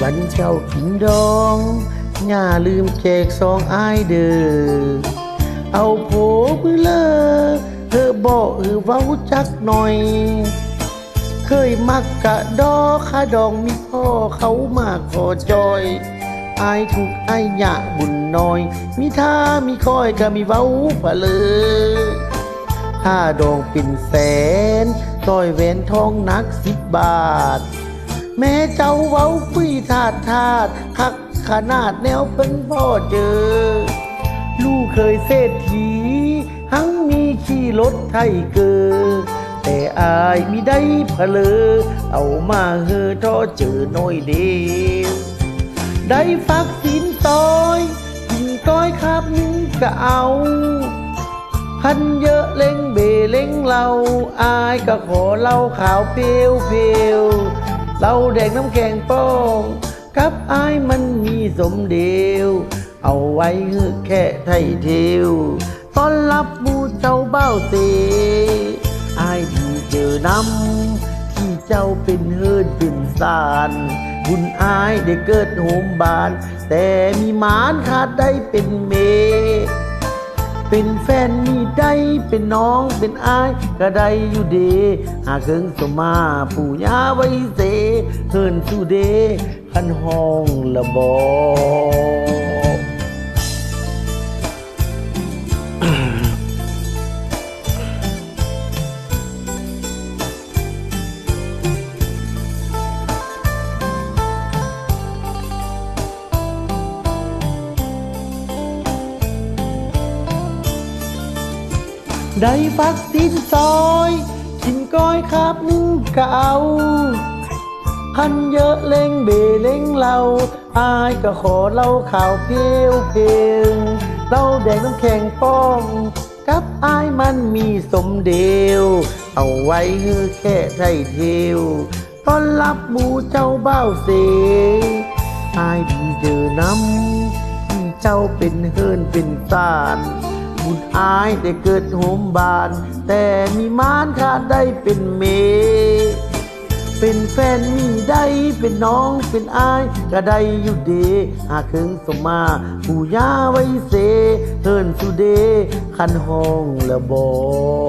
กันเจ้ากินดองอย่าลืมแจกซองอายเด้อเอาโผมือเลอเธอบอกเออเว้าจักหน่อย เคยมักกะดอขาดองมีพ่อเขามาขอจอยอายถูกอายหยะบุญน้อย มีท่ามีคอยก็มีเว้าผะเลยค่าดองเป็นแสนต้อยแหวนทองนักสิบบาท แม่เจ้าเว้าคุยทาดทาดคักขนาดแนวเป็นพ่อเจอ ลูกเคยเศรษฐีหังมีขี่รถไทยเกอ แต่อายมีได้เพลอ เอามาเฮอท่อเจอน้อยเดียวได้ฟักสินต้อยกินก้อยคาบนึงก็เอาพันเยอะเล่งเบเล่งเราอายก็ขอเล่าขาวเพียวเพียว เหล่าแดงน้ำแข็งป้องกับอายมันมีสมเดียว เอาไว้เฮือแค่ไทยเทียวต้อนรับมูเจ้าเบ้าเตอายดีเจอนำที่เจ้าเป็นเฮิรนเป็นสารบุญอายได้เกิดโหมบาน แต่มีหมานขาดได้เป็นเม เป็นแฟนมีได้เป็นน้องเป็นอายก็ได้อยู่เดหาเคืองสมาปู่ย่าไว้เสเฮินสู่เดคันห้องละบอ ได้ฟักสินซอยกินก้อยคาบนึ่งเก่าพันเยอะเล่งเบเล่งเราอายก็ขอเล่าข่าวเพลวเพลงเล่าแดงน้ำแข็งป้องกับอายมันมีสมเดียวเอาไว้เฮือแค่ไทยเทียวต้อนรับหมูเจ้าเบ้าเสอายดีเจอนำที่เจ้าเป็นเฮิรนเป็นสาร บุญอายได้เกิดโหมบาน แต่มีมานขาดได้เป็นเม เป็นแฟนมีได้เป็นน้องเป็นอายก็ได้อยู่เดหากเคิงสมมาผู้ยาไว้เสเฮิรนสุเดคันห้องแล้วบอก